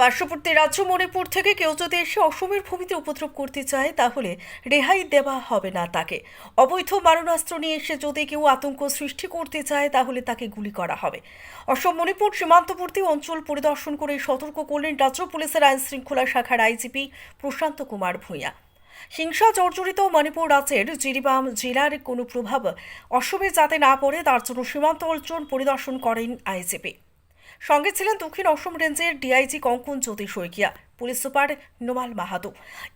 পার্শ্ববর্তী রাজ্য মণিপুর থেকে কেউ যদি এসে অসমের ভূমিতে উপদ্রব করতে চায়, তাহলে রেহাই দেওয়া হবে না তাকে। অবৈধ মারণাস্ত্র নিয়ে এসে যদি কেউ আতঙ্ক সৃষ্টি করতে চায়, তাহলে তাকে গুলি করা হবে। অসম মণিপুর সীমান্তবর্তী অঞ্চল পরিদর্শন করে সতর্ক করলেন রাজ্য পুলিশের আইন শৃঙ্খলা শাখার আইজিপি প্রশান্ত কুমার ভূঁইয়া। হিংসা জর্জরিত মণিপুর রাজ্যের জিরিবাম জেলার কোনো প্রভাব অসমে যাতে না পড়ে, তার জন্য সীমান্ত অঞ্চল পরিদর্শন করেন আইজিপি সঙ্গে ছিলেন দক্ষিণ অসম রেঞ্জের DIG Kankan Jyoti Saikia. Police super Nomal Mahato.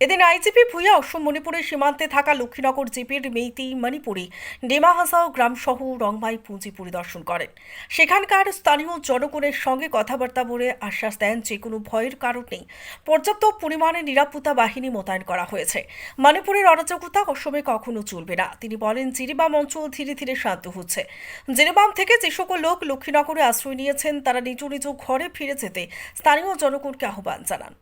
এদিন আইজিপি ভুইয়া অসম মণিপুরের সীমান্তে থাকা লক্ষ্মীনগর জিপির মেইতি মণিপুরি, ডেমাহাসাও গ্রামসহ রংমাই পুঁজি পরিদর্শন করেন। সেখানকার স্থানীয় জনগণের সঙ্গে কথাবার্তা বলে আশ্বাস দেন যে কোনো ভয়ের কারণ নেই। পর্যাপ্ত পরিমাণে নিরাপত্তা বাহিনী মোতায়েন করা হয়েছে। মণিপুরের অরাজকতা অসমে কখনো চলবে না। তিনি বলেন, জিরিবাম অঞ্চল ধীরে ধীরে শান্ত হচ্ছে। জিরিবাম থেকে যে সকল লোক লক্ষ্মীনগরে আশ্রয় নিয়েছেন, তারা নিজ নিজ ঘরে ফিরে যেতে স্থানীয় জনগণকে আহ্বান জানান।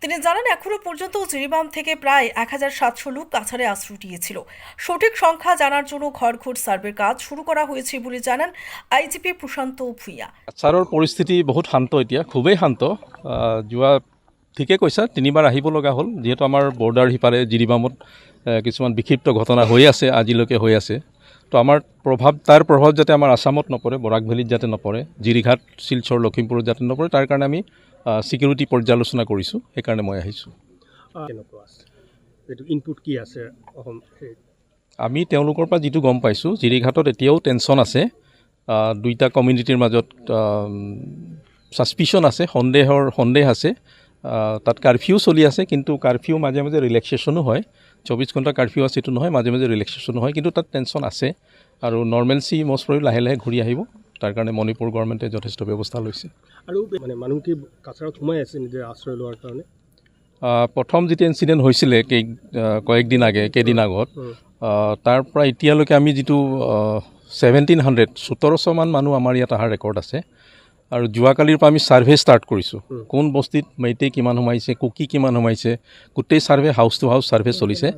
তিনি জানান, এখনও পর্যন্ত জিরিবাম থেকে প্রায় এক হাজার সাতশো লোক কাছাড়ে আশ্রয় নিয়েছিল। সঠিক সংখ্যা জানার জন্য ঘর ঘর সার্ভের কাজ শুরু করা হয়েছে বলে জানান আইজিপি প্ৰশান্ত ভূঁইয়া। কাছাৰৰ পৰিস্থিতি বহুত শান্ত এতিয়া, খুবেই শান্ত। যোৱা ঠিকে কৈছা, তিনিবাৰ আহিব লগা হ'ল। যিহেতু আমাৰ বৰ্ডাৰ সিপাৰে জিৰিবামত কিছুমান বিক্ষিপ্ত ঘটনা হৈ আছে, আজিলৈকে হৈ আছে। তো আমাৰ প্ৰভাৱ তাৰ প্ৰভাৱ যাতে আমাৰ আছামত নপৰে বৰাক ভেলীত যাতে নপৰে জিৰিঘাট শিলচৰ লখিমপুৰত যাতে নপৰে তাৰ কাৰণে আমি ছিকিউৰিটি পৰ্যালোচনা কৰিছোঁ সেইকাৰণে মই আহিছোঁ। ইনপুট কি আছে আমি তেওঁলোকৰ পৰা যিটো গম পাইছোঁ জিৰিঘাটত এতিয়াও টেনশ্যন আছে দুইটা কমিউনিটিৰ মাজত ছাছপিচন আছে সন্দেহৰ সন্দেহ আছে তাত কাৰফিউ চলি আছে কিন্তু কাৰফিউ মাজে মাজে ৰিলেক্সেশ্যনো হয়। চৌবিছ ঘণ্টা কাৰফিউ আছে এইটো নহয় মাজে মাজে ৰিলেক্সেশ্যনো হয় কিন্তু তাত টেনশ্যন আছে। আৰু নৰ্মেলচি মষ্ট প্ৰবলি লাহে লাহে ঘূৰি আহিব। তাৰ কাৰণে মণিপুৰ গভৰ্ণমেণ্টে যথেষ্ট ব্যৱস্থা লৈছে। আৰু মানে মানুহ কি কাছাৰত সোমাই আছে নিজে আশ্ৰয় লোৱাৰ কাৰণে? প্ৰথম যেতিয়া ইনচিডেণ্ট হৈছিলে কেই কয়েকদিন আগে কেইদিন আগত তাৰ পৰা এতিয়ালৈকে আমি যিটো ছেভেণ্টিন হাণ্ড্ৰেড সোতৰশমান মানুহ আমাৰ ইয়াত অহাৰ ৰেকৰ্ড আছে। আৰু যোৱাকালিৰ পৰা আমি ছাৰ্ভে ষ্টাৰ্ট কৰিছোঁ। কোন বস্তিত মেইটেই কিমান সোমাইছে কুকি কিমান সোমাইছে গোটেই survey house to house survey চলিছে।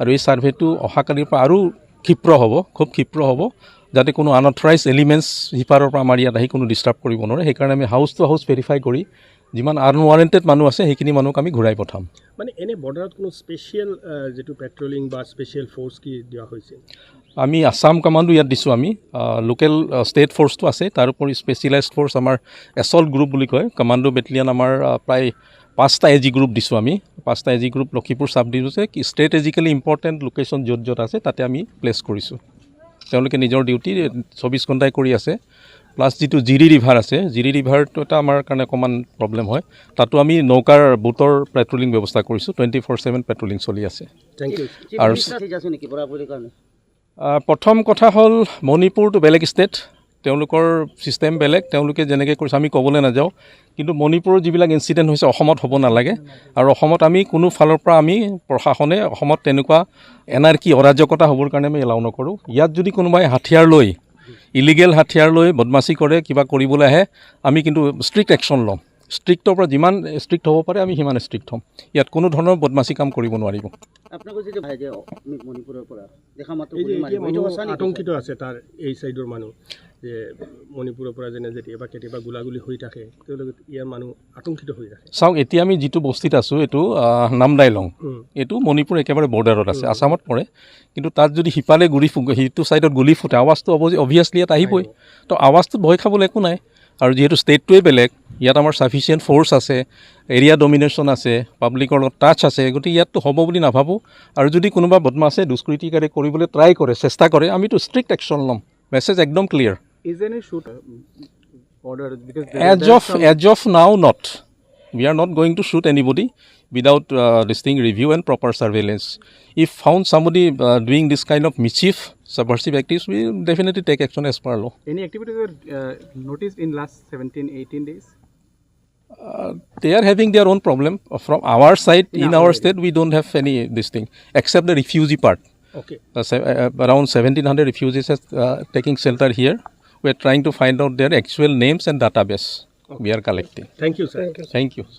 আৰু এই ছাৰ্ভেটো অহাকালিৰ পৰা আৰু ক্ষীপ্ৰ হ'ব খুব ক্ষীপ্ৰ হ'ব যাতে কোনো আনঅথৰাইজ এলিমেণ্টছ সিপাৰৰ পৰা আমাৰ ইয়াত আহি কোনো ডিষ্টাৰ্ব কৰিব নোৱাৰে। সেইকাৰণে আমি হাউচ টু হাউচ ভেৰিফাই কৰি যিমান আনৱাৰেণ্টেড মানুহ আছে সেইখিনি মানুহক আমি ঘূৰাই পঠাম। মানে এনে বৰ্ডাৰত কোনো স্পেচিয়েল যিটো পেট্ৰলিং বা স্পেচিয়েল ফ'ৰ্চ কি দিয়া হৈছে আমি আছাম কামাণ্ডো ইয়াত দিছোঁ আমি। লোকেল ষ্টেট ফ'ৰ্চটো আছে। তাৰোপৰি স্পেচিয়েলাইজড ফ'ৰ্চ আমাৰ এছল্ট গ্ৰুপ বুলি কয়। কমাণ্ডো বেটেলিয়ান আমাৰ প্ৰায় পাঁচটা এ জি গ্ৰুপ দিছোঁ আমি। পাঁচটা এ জি গ্ৰুপ লখিমপুৰ চাব ডিভিজনে ষ্ট্ৰেটেজিকেলি ইম্পৰ্টেণ্ট লোকেশ্যন য'ত য'ত আছে তাতে আমি প্লেচ কৰিছোঁ। তেওঁলোকে নিজৰ ডিউটি চৌবিছ ঘণ্টাই কৰি আছে। প্লাছ যিটো জিৰি ৰিভাৰ আছে জিৰি ৰিভাৰটো এটা আমাৰ কাৰণে অকণমান প্ৰব্লেম হয়। তাতো আমি নৌকাৰ বোটৰ পেট্ৰলিং ব্যৱস্থা কৰিছোঁ। টুৱেণ্টি ফ'ৰ ছেভেন পেট্ৰলিং চলি আছে। আৰু প্ৰথম কথা হ'ল মণিপুৰটো বেলেগ ষ্টেট তেওঁলোকৰ ছিষ্টেম বেলেগ, তেওঁলোকে যেনেকৈ কৰিছে আমি ক'বলৈ নাযাওঁ, কিন্তু মণিপুৰৰ যিবিলাক ইনচিডেণ্ট হৈছে, অসমত হ'ব নালাগে। আৰু অসমত আমি কোনো ফালৰ পৰা আমি প্ৰশাসনে অসমত তেনেকুৱা এনাৰ্কি অৰাজকতা হ'বৰ কাৰণে আমি এলাউ নকৰোঁ। ইয়াত যদি কোনোবাই হাথিয়াৰ লৈ ইলিগেল হাথিয়াৰ লৈ বদমাচি কৰে, কিবা কৰিবলৈ আহে, আমি কিন্তু ষ্ট্ৰিক্ট একশ্যন ল'ম। ষ্ট্ৰিক্টৰ পৰা যিমান ষ্ট্ৰিক্ট হ'ব পাৰে আমি সিমান ষ্ট্ৰিক্ট হ'ম। ইয়াত কোনো ধৰণৰ বদমাচি কাম কৰিব নোৱাৰিব। আতংকিত আছে তাৰ এই ছাইডৰ মানুহ যে মণিপুৰৰ পৰা যেনে কেতিয়াবা কেতিয়াবা গোলাগুলি হৈ থাকে তেওঁলোকে ইয়াৰ মানুহ আতংকিত হৈ থাকে। চাওক এতিয়া আমি যিটো বস্তিত আছোঁ এইটো নামদাইলং এইটো মণিপুৰ একেবাৰে বৰ্ডাৰত আছে আছামত পৰে। কিন্তু তাত যদি সিপালে গুলি সিটো ছাইডত গুলি ফুটে আৱাজটো অভিয়াছলি ইয়াত আহিবই। তো আৱাজটোত ভয় খাবলৈ একো নাই। আৰু যিহেতু ষ্টেটটোৱে বেলেগ ইয়াত আমাৰ ছাফিচিয়েণ্ট ফ'ৰ্চ আছে এৰিয়া ডমিনেশ্যন আছে পাব্লিকৰ লগত টাচ আছে গতিকে ইয়াততো হ'ব বুলি নাভাবোঁ আৰু যদি কোনোবা বদমাছে দুষ্কৃতিকাৰী কৰিবলৈ ট্ৰাই কৰে চেষ্টা কৰে আমিতো ষ্ট্ৰিক্ট একশ্যন ল'ম মেছেজ একদম clear uh, there of as of now not we are not going to shoot anybody without uh, this thing review and proper surveillance if found somebody uh, doing this kind of mischief subversive activities, we definitely take action as per law. Any activities were uh, noticed in last 17, 18 days? Uh, they are having their own problem. Uh, from our side, in, in our, state, we don't have any this thing except the refugee part. Okay. Uh, so, uh, uh, around 1700 refugees are uh, taking shelter here. We are trying to find out their actual names and database. Okay. We are collecting. Thank you, sir. Thank you. Sir. Thank you.